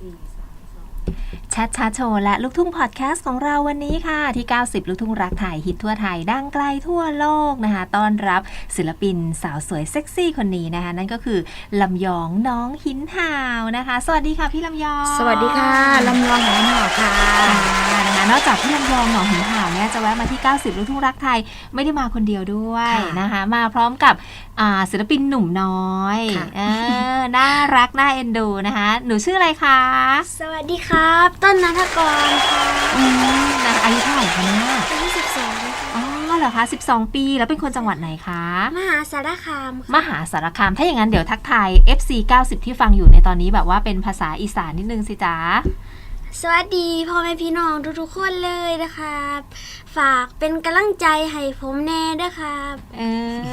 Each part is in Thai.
แชทชาโชว์และลูกทุ่งพอดแคสต์ของเราวันนี้ค่ะ ที่ 90 ลูกทุ่งรักไทยฮิตทั่วไทยดังไกลทั่วโลกนะคะต้อนรับศิลปินสาวสวยเซ็กซี่คนนี้นะคะ นั่นก็คือลำยองน้องหินห่าวนะคะ สวัสดีค่ะพี่ลำยอง สวัสดีค่ะลำยองหนหอค่ะค่ะนะคะนอกจากพี่ลำยองหนองหินห่าวเนี่ยจะแวะมาที่ 90 ลูกทุ่งรักไทยไม่ได้มาคนเดียวด้วยค่ะนะคะ มาพร้อมกับอ่าศิลปินหนุ่มน้อยค่ะเออน่ารักน่าเอ็นดูนะคะ หนูชื่ออะไรคะสวัสดีครับต้นนัทกรค่ะอืมนะคะอายุเท่าไหร่คะเนี่ยอายุสิบสองอ๋อเหรอคะ 12 ปีแล้วเป็นคนจังหวัดไหนคะ มหาสารคามค่ะมหาสารคาม ถ้าอย่างนั้นเดี๋ยวทักทาย FC 90 ที่ฟังอยู่ในตอนนี้แบบว่าเป็นภาษาอีสานนิดนึงสิจ๊ะ สวัสดีพ่อแม่พี่น้องทุกๆคนเลยนะครับ ฝากเป็นกำลังใจให้ผมแน่ด้วยครับเออ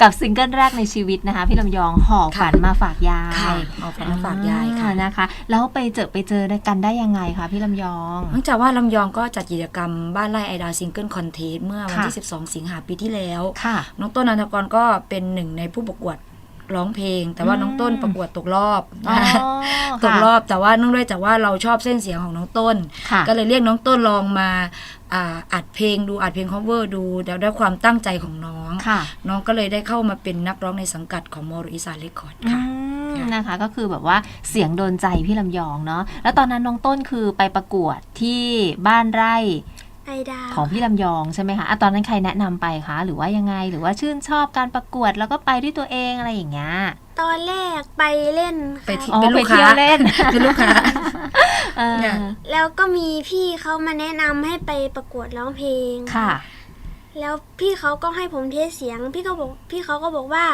กับซิงเกิลแรกในชีวิตนะคะ พี่ลำยองห่อฝันมาฝากยายค่ะเอาฝันมาฝากยายค่ะอ่นะคะ แล้วไปเจอไปเจอกันได้ยังไงคะพี่ลำยองเนื่องจากว่าลำยองก็จัดกิจกรรมบ้านไร่ไอดาซิงเกิลคอนเทสเมื่อวันที่ค่ะ12 สิงหาปีที่แล้ว ค่ะ น้องต้นนันทกรก็เป็นหนึ่งในผู้ประกวด ร้องเพลง แต่ว่าอืมน้องต้นประกวดตกรอบอ๋อนะคะตกรอบแต่ว่าเนื่องด้วยจากว่าเราชอบเส้นเสียงของน้องต้นค่ะก็เลยเรียกน้องต้นลองมาอ่าอัดเพลงดูอัดเพลง cover ดูแล้วด้วยความตั้งใจของน้องค่ะน้องก็เลยได้เข้ามาเป็นนักร้องในสังกัดของมอรอีสานเรคคอร์ดอืค่ะมค่ะนะคะก็คือแบบว่าเสียงโดนใจพี่ลำยองเนาะแล้วตอนนั้นน้องต้นคือไปประกวดที่บ้านไร่ ไอดาวของพี่ลำยองใช่ไหมคะอะตอนนั้นใครแนะนำไปคะ หรือว่ายังไง หรือว่าชื่นชอบการประกวดแล้วก็ไปด้วยตัวเองอะไรอย่างเงี้ย ตอนแรกไปเล่นคไปรับที่อ๋อเป็นลูไปกเที่ค้ายวเล่นเป็นลูกค้า เออเนี่ย แล้วก็มีพี่เขามาแนะนำให้ไปประกวดร้องเพลงค่ะ แล้วพี่เขาก็ให้ผมเทสเสียง พี่ก็บอกพี่เขาก็บอกว่า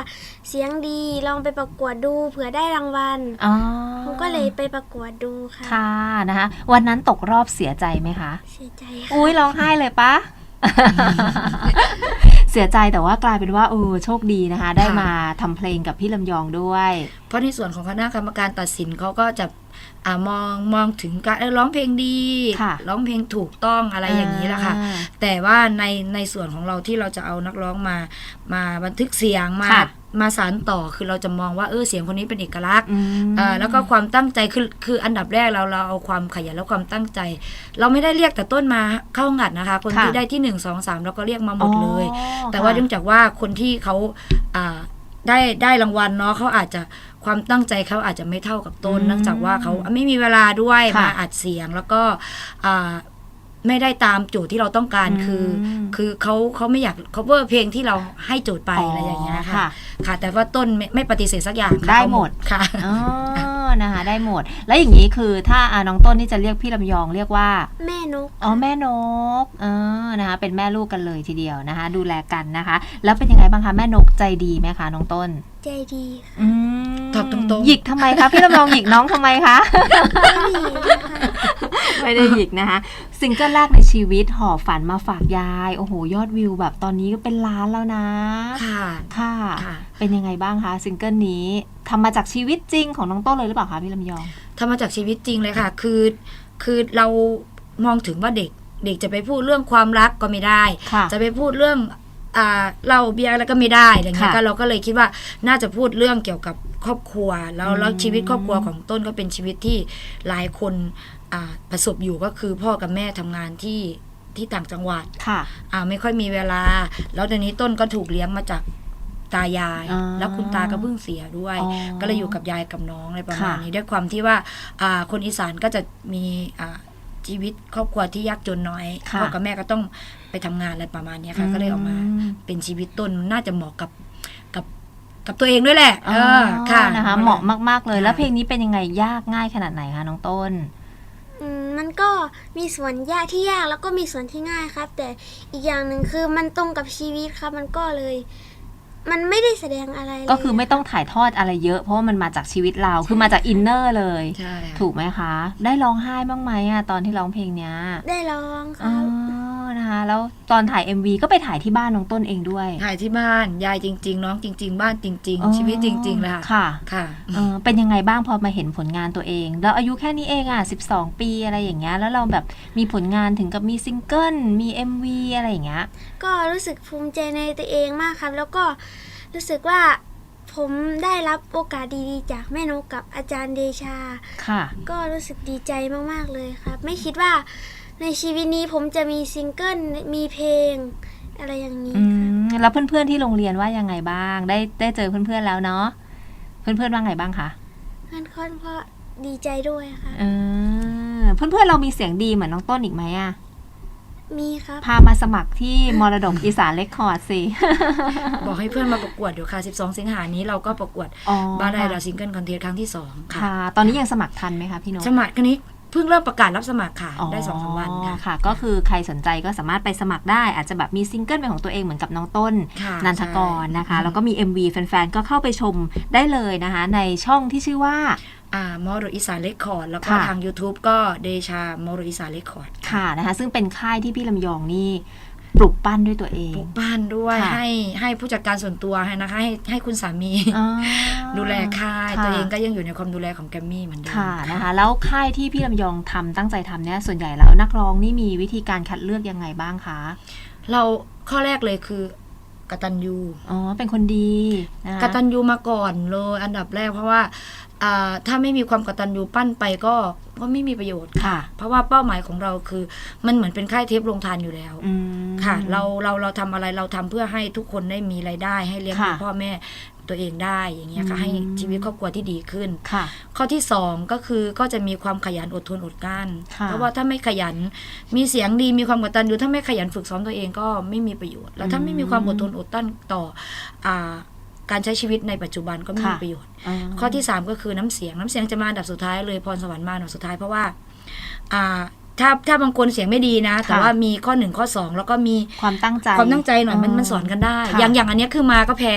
เสียงดีลองไปประกวดดูเผื่อได้รางวัลอ๋อผมก็เลยไปประกวดดูค่ะค่ะนะคะ วันนั้นตกรอบเสียใจไหมคะเสียใจค่ะอุ้ยร้องไห้เลยปะ เสียใจแต่ว่ากลายเป็นว่าเออโชคดีนะคะ ได้ค่ะมาทำเพลงกับพี่ลำยองด้วย เพราะในส่วนของคณะกรรมการตัดสินเขาก็จะ อ่ามองมองถึงการเอ้ยร้องเพลงดีค่ะร้องเพลงถูกต้องอะไรอย่างนี้แหละค่ะอ่าแต่ว่าในในส่วนของเราที่เราจะเอานักร้องมา มาบันทึกเสียงมาค่ะมาสานต่อคือเราจะมองว่าเออเสียงคนนี้เป็นเอกลักษณ์อืมอ่าแล้วก็ความตั้งใจคือคืออันดับแรกเราเราเอาความขยันและความตั้งใจ เราไม่ได้เรียกแต่ต้นมาเข้างัดนะคะ คนค่ะที่ได้ที่หนึ่งสองสามเราก็เรียกมาหมดเลยอ๋อแต่ว่าค่ะเนื่องจากว่าคนที่เขาอ่า ได้ได้รางวัลเนาะเขาอาจจะความตั้งใจเขาอาจจะไม่เท่ากับต้นอืมเนื่องจากว่าเขาไม่มีเวลาด้วยค่ะมาอัดเสียงแล้วก็อ่า ไม่ได้ตามโจทย์ที่เราต้องการคือมคือเขาเขาไม่อยาก cover เพลงที่เราให้โจทย์ไปอะไรอย่างเงี้ยค่ะ ค่ะ แต่ว่าต้นไม่ไม่ปฏิเสธสักอย่างค่ะได้เขาหมดค่ะอ๋อนะคะ ได้หมด แล้วอย่างนี้คือถ้าอ่าน้องต้นนี่จะเรียกพี่ลำยองเรียกว่า แม่นกอ๋อแม่นกเออนะคะเป็นแม่ลูกกันเลยทีเดียวนะคะ ดูแลกันนะคะ แล้วเป็นยังไงบ้างคะแม่นกใจดีไหมคะน้องต้น ใจดีค่ะอืม ตอบตรงๆหยิกทำไมคะพี่ลำยองหยิกน้องทำไมคะไม่ดีนะคะไม่ได้หยิกนะคะซิงเกิลแรกในชีวิตหอบฝันมาฝากยาย โอ้โห ยอดวิวแบบตอนนี้ก็เป็นล้านแล้วนะค่ะค่ะค่ะ เป็นยังไงบ้างคะซิงเกิลนี้ทำมาจากชีวิตจริงของน้องต้นเลยหรือเปล่าคะพี่ลำยองทำมาจากชีวิตจริงเลยค่ะ คือ คือเรามองถึงว่าเด็กเด็กจะไปพูดเรื่องความรักก็ไม่ได้ค่ะจะไปพูดเรื่อง อ่าเราเบียร์อะไรก็ไม่ได้อะไรเงี้ยค่ะก็เราก็เลยคิดว่าน่าจะพูดเรื่องเกี่ยวกับครอบครัว แล้วอืมแล้วชีวิตครอบครัวของต้นก็เป็นชีวิตที่หลายคนอ่าประสบอยู่ก็คือพ่อกับแม่ทำงานที่ที่ต่างจังหวัดค่ะอ่าไม่ค่อยมีเวลา แล้วตอนนี้ต้นก็ถูกเลี้ยงมาจากตายายอ่าแล้วคุณตาก็เพิ่งเสียด้วยอ๋อก็เลยอยู่กับยายกับน้องอะไรประมาณค่ะนี้ด้วยความที่ว่าอ่าคนอีสานก็จะมีอ่าชีวิตครอบครัวที่ยากจนน้อยค่ะพ่อกับแม่ก็ต้อง ไปทำงานอะไรประมาณนี้ค่ะ ก็เลยออกมาอืมเป็นชีวิตต้นน่าจะเหมาะกับกับกับตัวเองด้วยแหละเออค่ะนะคะเหมาะมาก ๆ เลยค่ะแล้วเพลงนี้เป็นยังไงยากง่ายขนาดไหนคะน้องต้นอืมมันก็มีส่วนยากที่ยากแล้วก็มีส่วนที่ง่ายครับ แต่อีกอย่างหนึ่งคือมันตรงกับชีวิตครับ มันก็เลย มันไม่ได้แสดงอะไรเลยก็คือไม่ต้องถ่ายทอดอะไรเยอะ เพราะว่ามันมาจากชีวิตเราคือมาจากอินเนอร์เลยใช่ค่ะถูกไหมคะ ได้ร้องไห้บ้างไหมอะตอนที่ร้องเพลงเนี้ย ได้ร้องคอ๋อรับ นะคะแล้วตอนถ่าย MV ก็ไปถ่ายที่บ้านน้องต้นเองด้วย ถ่ายที่บ้านยายจริง ๆ น้องจริง ๆ บ้านจริง อ๋อ ๆ ชีวิตจริง ๆเลยค่ะ ค่ะค่ะเออเป็นยังไงบ้างพอมาเห็นผลงานตัวเอง แล้วอายุแค่นี้เองอะ 12 ปีอะไรอย่างเงี้ยแล้วเราแบบมีผลงานถึงกับมีซิงเกิลมี MV อะไรอย่างเงี้ยก็รู้สึกภูมิใจในตัวเองมากครับ แล้วก็รู้สึกว่าผผมได้รับโอกาสดีๆ จากแม่นกกับอาจารย์เดชา ค่ะ ก็รู้สึกดีใจมากๆเลยครับ ไม่คิดว่า ในชีวิตนี้ผมจะมีซิงเกิลมีเพลง อะไรอย่างนี้อืมแล้วเพื่อนๆที่โรงเรียนว่ายังไงบ้าง ได้ได้เจอเพื่อนๆแล้วเนาะเพื่อนๆว่าไงบ้างคะเพื่อนค่อนก็ดีใจด้วยค่ะ เออเพื่อนๆเรามีเสียงดีเหมือนน้องต้นอีกไหมอะมีครับ พามาสมัครที่มรดกอีสานเลคคอร์ดสิ บอกให้เพื่อนมาประกวดเดี๋ยวค่ะ 12 สิงหานี้เราก็ประกวดอ๋อบ้านไดดาวซิงเกิลคอนเทสต์ครั้งที่ 2 ค่ะ ค่ะ ตอนนี้ยังสมัครทันไหมคะพี่นก สมัครกันนี้ เพิ่งเริ่มประกาศรับสมัครค่ะ ได้สองสามวันอ๋อค่ะค่ะ ก็คือใครสนใจก็สามารถไปสมัครได้ อาจจะแบบมีซิงเกิลเป็นของตัวเองเหมือนกับน้องต้นค่ะนันทกรใช่นะคะอืมแล้วก็มี MV แฟนๆ ก็เข้าไปชมได้เลยนะคะ ในช่องที่ชื่อว่าอ่ามอรดอีสานเลคคอร์ดแล้วก็ค่ะทาง YouTube ก็เดชามอรดอีสานเลคคอร์ดค่ะนะคะ ซึ่งเป็นค่ายที่พี่ลำยองนี่ ปลุกปั้นด้วยตัวเองปลูกบ้านด้วยค่ะให้ให้ผู้จัดการส่วนตัวให้นะคะให้ให้คุณสามีอ่าดูแลค่ายค่ะ ตัวเองก็ยังอยู่ในความดูแลของแกรมมี่เหมือนเดิมค่ะนะคะ แล้วค่ายที่พี่ลำยองทำตั้งใจทำเนี่ยส่วนใหญ่แล้วนักร้องนี่มีวิธีการคัดเลือกยังไงบ้างคะเราข้อแรกเลยคือกตัญญูอ๋อเป็นคนดีนะคะ กตัญญูมาก่อนเลยอันดับแรกเพราะว่าอ่า ถ้าไม่มีความกตัญญูปั้นไปก็ก็ไม่มีประโยชน์ค่ะ เพราะว่าเป้าหมายของเราคือ มันเหมือนเป็นค่ายเทปโรงทานอยู่แล้วอืมค่ะ เราเราเราทำอะไรเราทำเพื่อให้ทุกคนได้มีรายได้ ให้เลี้ยงดูค่ะพ่อแม่ตัวเองได้อย่างเงี้ยค่ะอืมให้ชีวิตครอบครัวที่ดีขึ้นค่ะข้อที่สองก็คือก็จะมีความขยันอดทนอดกลั้นค่ะเพราะว่าถ้าไม่ขยันมีเสียงดีมีความกตัญญูถ้าไม่ขยันฝึกซ้อมตัวเองก็ไม่มีประโยชน์ แล้วถ้าไม่มีความอดทนอดกลั้นต่ออ่า การใช้ชีวิตในปัจจุบันก็ไม่มีค่ะ ประโยชน์อ๋อข้อที่ 3 ก็คือน้ำเสียงน้ำเสียงจะมาอันดับสุดท้ายเลยพรสวรรค์มาอันดับสุดท้ายเพราะว่าอ่าถ้าถ้าบางคนเสียงไม่ดีนะ แต่ค่ะ ว่ามีข้อหนึ่งข้อสองแล้วก็มีความตั้งใจความตั้งใจหน่อยมันมันสอนกันได้ ค่ะ อย่างอย่างอันเนี้ยคือมาก็แพ้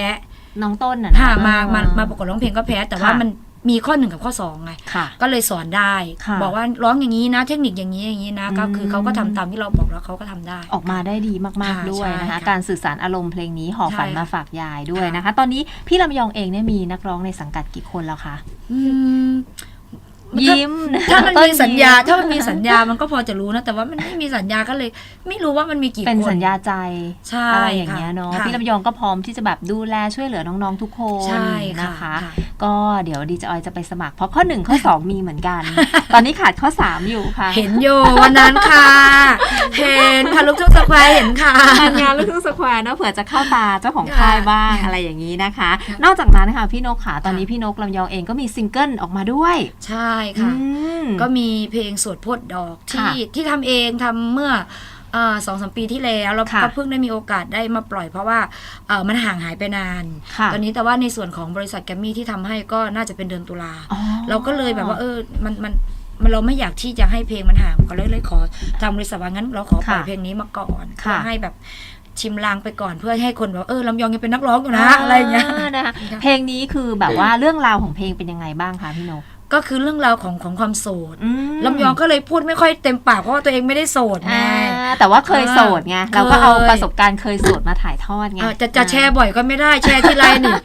น้องต้นน่ะนะถ้ามามาเออมาประกวดร้องเพลงก็แพ้ แต่ว่าค่ะ มัน มีข้อหนึ่งกับข้อสองไงค่ะ ก็เลยสอนได้ ค่ะบอกว่าร้องอย่างนี้นะ เทคนิคอย่างนี้อย่างนี้นะ ก็คือมเขาก็ทำตามที่เราบอกแล้วเขาก็ทำได้ ออกมาได้ดีมาก ค่ะๆ ด้วยนะคะใช่ค่ะการสื่อสารอารมณ์เพลงนี้ห่อฝันใช่ค่ะ มาฝากยายด้วยค่ะนะคะ ตอนนี้พี่ลำยองเองเนี่ยมีนักร้องในสังกัดกี่คนแล้วคะ อืม ยิ้มถ้ามันต้มีสัญญายิ้มถ้ามันมีสัญญามันก็พอจะรู้นะ แต่ว่ามันไม่มีสัญญาก็เลย ไม่รู้ว่ามันมีกี่เป็นคนสัญญาใจใช่อะไรอย่างเงี้ยเนาะค่ะพี่ลำยองก็พร้อมที่จะแบบดูแลช่วยเหลือน้องๆทุกคนใช่ค่ะนะคะค่ะก็เดี๋ยวดีจออยจะไปสมัคร เพราะข้อหนึ่งข้อสองมีเหมือนกัน ตอนนี้ขาดข้อสามอยู่ค่ะ เห็นอยู่วันนั้นค่ะ เห็นค่ะลูกทุ่งสแควร์เห็นค่ะงานงานลูกทุ่งสแควร์เนอะเผื่อจะเข้าตาเจ้าของค่ะค่ายบ้างอะไรอย่างนี้นะคะค่ะนอกจากนั้นค่ะพี่นกขาตอนนี้ค่ะพี่นกลำยองเองก็มีซิงเกิลออกมาด้วยใช่ค่ะ อืม ก็มีเพลงสวดโพดดอกที่ค่ะที่ทำเองทำเมื่อสองสามปีที่แล้วแล้วค่ะก็เพิ่งได้มีโอกาสได้มาปล่อยเพราะว่าเอ่อมันห่างหายไปนาน ค่ะ ตอนนี้แต่ว่าในส่วนของบริษัทแกรมมี่ที่ทำให้ก็น่าจะเป็นเดือนตุลา อ๋อ เราก็เลยแบบว่าเออมันมันมันเราไม่อยากที่จะให้เพลงมันห่างก็เลยเลยขอทางบริษัทว่างั้นเราขอปล่อยค่ะเพลงนี้มาก่อนค่ะ เพื่อให้แบบชิมลางไปก่อนเพื่อให้คนแบบเออลำยองยังเป็นนักร้องอยู่นะอะไรอย่างเงี้ย นะคะเพลงนี้คือแบบว่าเรื่องราวของเพลงเป็นยังไงบ้างคะพี่นก ก็คือเรื่องราวของของความโสดอืมลำยองก็เลยพูดไม่ค่อยเต็มปากเพราะว่าตัวเองไม่ได้โสดไงอ่าแต่ว่าเคยโสดไงเคยเราก็เอาประสบการณ์เคยโสดมาถ่ายทอดไงเออจะจะแชร์บ่อยก็ไม่ได้แชร์ที่ไรนี่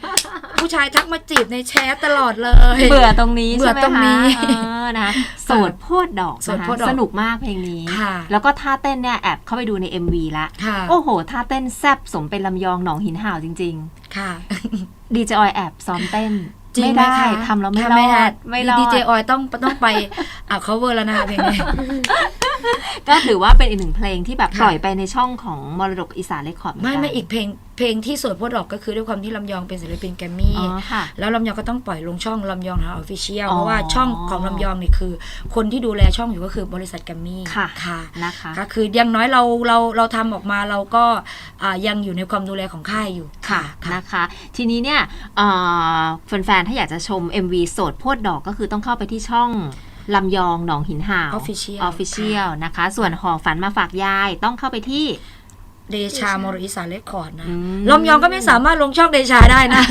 ผู้ชายทักมาจีบในแชร์ตลอดเลย เบื่อตรงนี้เบื่ใช่อไหมตรงนี้คะเออนะคะโสดโพดดอกโสดนะคะโพดดอกสนุกมากเพลงนี้ค่ะแล้วก็ท่าเต้นเนี่ยแอบเข้าไปดูใน MV ละค่ะโอ้โห ท่าเต้นแซบสมเป็นลำยองหนองหินห่าวจริงค่ะๆดีเจออยแอบซ้อมเต้น จริงไม่ไหมได้คะทำแล้วไม่ทำรไม่อได้ดไม่รอดดีเจออยต้องต้องไปอะ cover แล้วนะคะเพลงนี้ก็ถือว่าเป็นอีกหนึ่งเพลงที่แบบค่ะปล่อยไปในช่องของมรดกอีสานเรคคอร์ดไม่ไม่อีกเพลง เพลงที่สวดโพดดอกก็คือด้วยความที่ลำยองเป็นศิลปินแกรมมี่ อ๋อค่ะ แล้วลำยองก็ต้องปล่อยลงช่องลำยองทางออฟฟิเชียลอ๋อเพราะว่าช่องของลำยองนี่คือ คนที่ดูแลช่องอยู่ก็คือบริษัทแกรมมี่ค่ะ ค่ะนะคะก็คืออยังน้อยเราเราเราทำออกมาเราก็อ่ายังอยู่ในความดูแลของค่ายอยู่ ค่ะนะคะ ทีนี้เนี่ยเอ่อแฟนๆถ้าอยากจะชม MV โสดโพดดอกก็คือต้องเข้าไปที่ช่องลำยองหนองหินห่าว Official Official นะคะ ส่วนหอฝันมาฝากยายต้องเข้าไปที่ เดชามรอิสานเลคคอร์ดนะอืมลำยองก็ไม่สามารถลงช่องเดชาได้นะ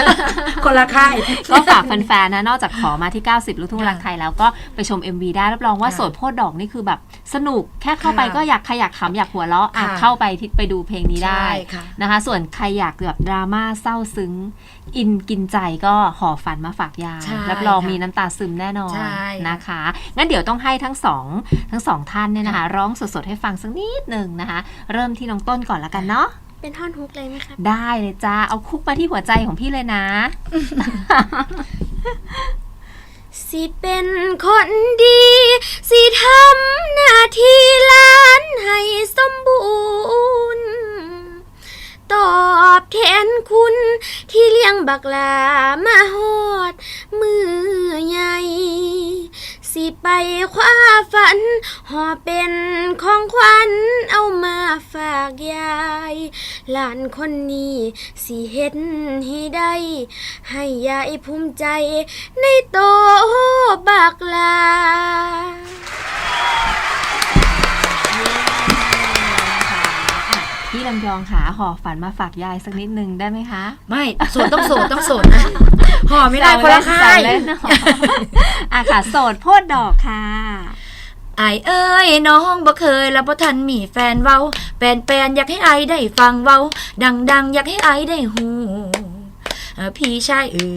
คนละค่าย ก็ฝากแฟนๆนะ นอกจากขอมาที่ 90 ลูกทุ่งรักไทยแล้วก็ไปชม MV ได้รับรองว่าค่ะโสดโพดดอกนี่คือแบบสนุกแค่เข้าไปค่ะก็อยากใครอยากขำอยากหัวเราะอะค่ะเข้าไปทิศไปดูเพลงนี้ได้ใช่ค่ะนะคะ ส่วนใครอยากแบบดราม่าเศร้าซึ้ง อินกินใจก็ห่อฝันมาฝากยายใช่รับรองค่ะมีน้ำตาซึมแน่นอนใช่นะคะงั้นเดี๋ยวต้องให้ทั้งสองทั้งสองท่านเนี่ยนะคะ ร้องสดๆให้ฟังสักนิดหนึ่งนะคะ เริ่มที่น้องต้นก่อนละกันเนาะ เป็นท่อนฮุกเลยไหมครับ ได้เลยจ้า เอาคุกมาที่หัวใจของพี่เลยนะ สิเป็นคนดี สิทำหน้าที่ล้านให้สมบูรณ์ ตอบแทนคุณที่เลี้ยงบักลามาฮอดมือใหญ่ สิไปคว้าฝันหอเป็นของขวัญเอามาฝากยายหลานคนนี้สิเฮ็ดให้ได้ ให้ยายภูมิใจในโตบักลาพี่ลำยองขาห่อฝันมาฝากยายสักนิดนึงได้ไหมคะ ไม่โสดต้องโสดต้องโสดนะ ห่อไม่ได้คนละแซค่าวยเล่นเนอะอะค่ะ โสดโพดดอกค่ะไอายเอ้ยน้องบ่เคยแล้วบ่ทันมีแฟนเว้าแปนแปนอยากให้ไอายได้ฟังเว้า ดังดังอยากให้ไอายได้หูเอ่อพี่ชายเอ้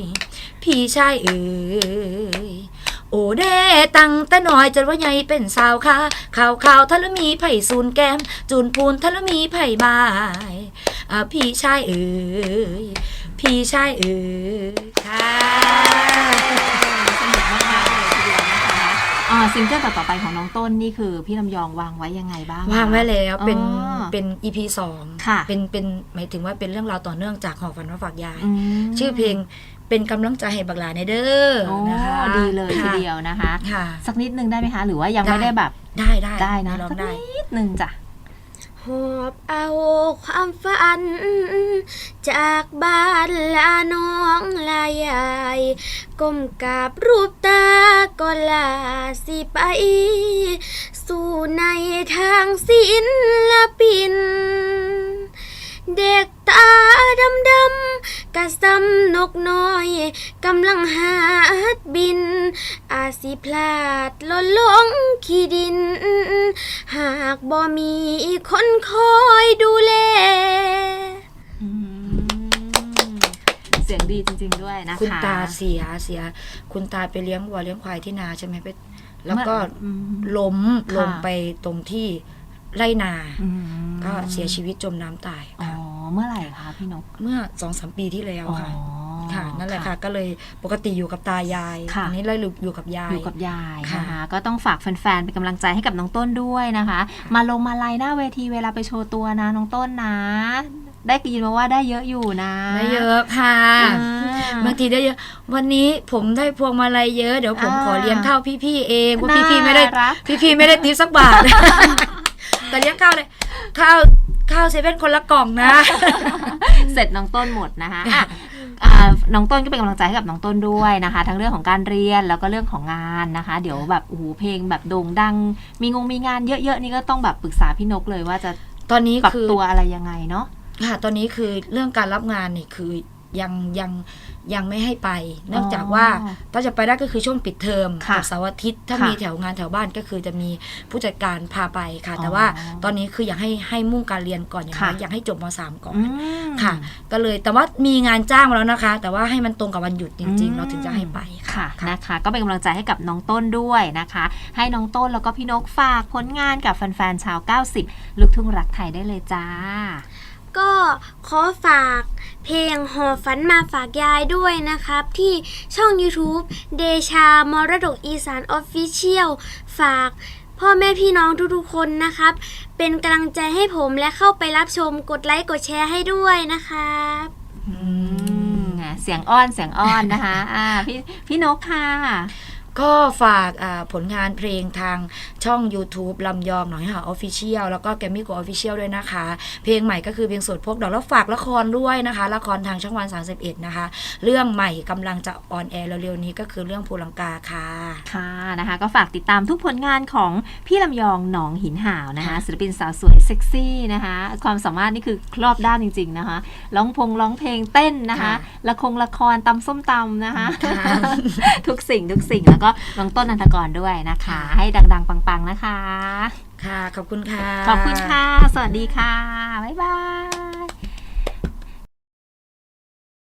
ยพี่ชายเอ้ยโอเด้ตั้งแต่น้อยจนว่าใหญ่เป็นสาวค่ะข่าวข่าวทะละมีไผ่ซูนแก้ม จูนพูนทะละมีไผ่บายอ่าพี่ชายเอ้ย พี่ชายเอ้ยค่ะสนุกมากๆเลยทีเดียวนะคะอ่าซิงเกิลต่อๆไปของน้องต้นนี่คือพี่ลำยองวางไว้ยังไงบ้างคะวางไว้แล้วเป็นอ๋อเป็น EP สองค่ะ เป็นเป็นหมายถึงว่าเป็นเรื่องราวต่อเนื่องจากหอฝันว่าฝากยายมชื่อเพลงเป็นกำลังใจให้บักหลาในเด้อโอ้นะคะดีเลยทีค่ะเดียวนะคะ ค่ะ สักนิดนึงได้ไหมคะ หรือว่ายังได้ ไม่ได้แบบได้ได้ได้นะ ลองสักได้ นิดนึงจ้ะ หอบเอาความฝัน จากบ้านลาน้องลายายก้มกราบรูปตาก็ลาสิไป สู่ในทางศิลปิน เด็กตาดำดำๆกะซ้ำนกน้อยกำลังหาดบิน อาจสิพลาดหล่นลงขี้ดิน หากบ่มีคนคอยดูแลอืมเสียงดีจริง ๆ ด้วยนะคะ คุณตาเสียเสีย คุณตาไปเลี้ยงวัวเลี้ยงควายที่นาใช่ไหมไปแล้วก็อืม ล้มค่ะ ลงไปตรงที่ ไรนา อืมก็เสียชีวิตจมน้ำตายอ๋อค่ะ เมื่อไหร่คะพี่นกเมื่อสองสามปีที่แล้วค่ะ อ๋อ ค่ะ นั่นแหละค่ะ ก็เลยปกติอยู่กับตายายค่ะ อันนี้เลยอยู่กับยาย อยู่กับยายค่ะ นะคะก็ต้องฝากแฟนๆเป็นกำลังใจให้กับน้องต้นด้วยนะคะ มาลงมาลัยหน้าเวทีเวลาไปโชว์ตัวนะน้องต้นนะ ได้ยินมาว่าได้เยอะอยู่นะไม่เยอะค่ะ อ่า บางทีได้เยอะวันนี้ผมได้พวงมาลัยเยอะ เดี๋ยวผมอ่า ขอเลี้ยงข้าวพี่ๆเองว่าน่าพี่ๆไม่ได้รัก พี่ๆไม่ได้ติปสักบาท แต่เลี้ยงข้าวเลยข้าวข้าวเซเว่นคนละกล่องนะ เสร็จน้องต้นหมดนะคะอะอ่าน้องต้นก็เป็นกำลังใจให้กับน้องต้นด้วยนะคะ ทั้งเรื่องของการเรียนแล้วก็เรื่องของงานนะคะ เดี๋ยวแบบโอ้โหเพลงแบบโด่งดัง มีงงมีงานเยอะๆนี่ก็ต้องแบบปรึกษาพี่นกเลยว่าจะตอนนี้ปรับคือตัวอะไรยังไงเนาะค่ะตอนนี้คือเรื่องการรับงานนี่คือ ยังยังยังไม่ให้ไป เนื่องจากว่าอ๋อถ้าจะไปได้ก็คือช่วงปิดเทอมค่ะกับเสาร์อาทิตย์ ถ้าค่ะมีแถวงานแถวบ้านก็คือจะมีผู้จัดการพาไปค่ะอ๋อแต่ว่าตอนนี้คืออยากให้ให้มุ่งการเรียนก่อนอย่างค่ะน้อยอยากให้จบมสามก่อนอืมค่ะ ก็เลยแต่ว่ามีงานจ้างมาแล้วนะคะ แต่ว่าให้มันตรงกับวันหยุดจริงอืมๆเราถึงจะให้ไปค่ะค่ะนะคะ ก็เป็นกำลังใจให้กับน้องต้นด้วยนะคะ ให้น้องต้นแล้วก็พี่นกฝากผลงานกับแฟนๆชาว 90 ลูกทุ่งรักไทยได้เลยจ้าก็ขอฝาก เพลงหอฝันมาฝากยายด้วยนะครับ ที่ช่อง YouTube เดชามรดกอีสานออฟฟิเชียลฝากพ่อแม่พี่น้องทุกๆคนนะครับ เป็นกำลังใจให้ผมและเข้าไปรับชมกดไลค์กดแชร์ให้ด้วยนะครับอืมอะเสียงอ้อนเสียงอ้อนนะคะ อ่าพี่พี่นกค่ะ ก็ฝากอ่าผลงานเพลงทางช่อง YouTube ลำยองหน่อยค่ะออฟฟิเชียลแล้วก็แกมมี่โกออฟฟิเชียลด้วยนะคะ เพลงใหม่ก็คือเพลงสดพกดอกแล้วฝากละครด้วยนะคะ ละครทางช่องวัน 31 นะคะ เรื่องใหม่กำลังจะออนแอร์เร็วๆนี้ก็คือเรื่องภูลังกาค่ะค่ะนะคะ ก็ฝากติดตามทุกผลงานของพี่ลำยองหนองหินห่าวนะคะ ศิลปินสาวสวยเซ็กซี่นะคะ ความสามารถนี่คือครอบด้านจริง ๆนะคะร้องพงร้องเพลงเต้นนะคะค่ะละครละครตำส้มตำนะคะค่ะทุกสิ่งทุกสิ่งแล้วก็น้องต้นนันทกรด้วยนะคะค่ะให้ดัง ๆ ปัง ๆ นะคะ ค่ะ ขอบคุณค่ะ ขอบคุณค่ะ สวัสดีค่ะ บ๊ายบาย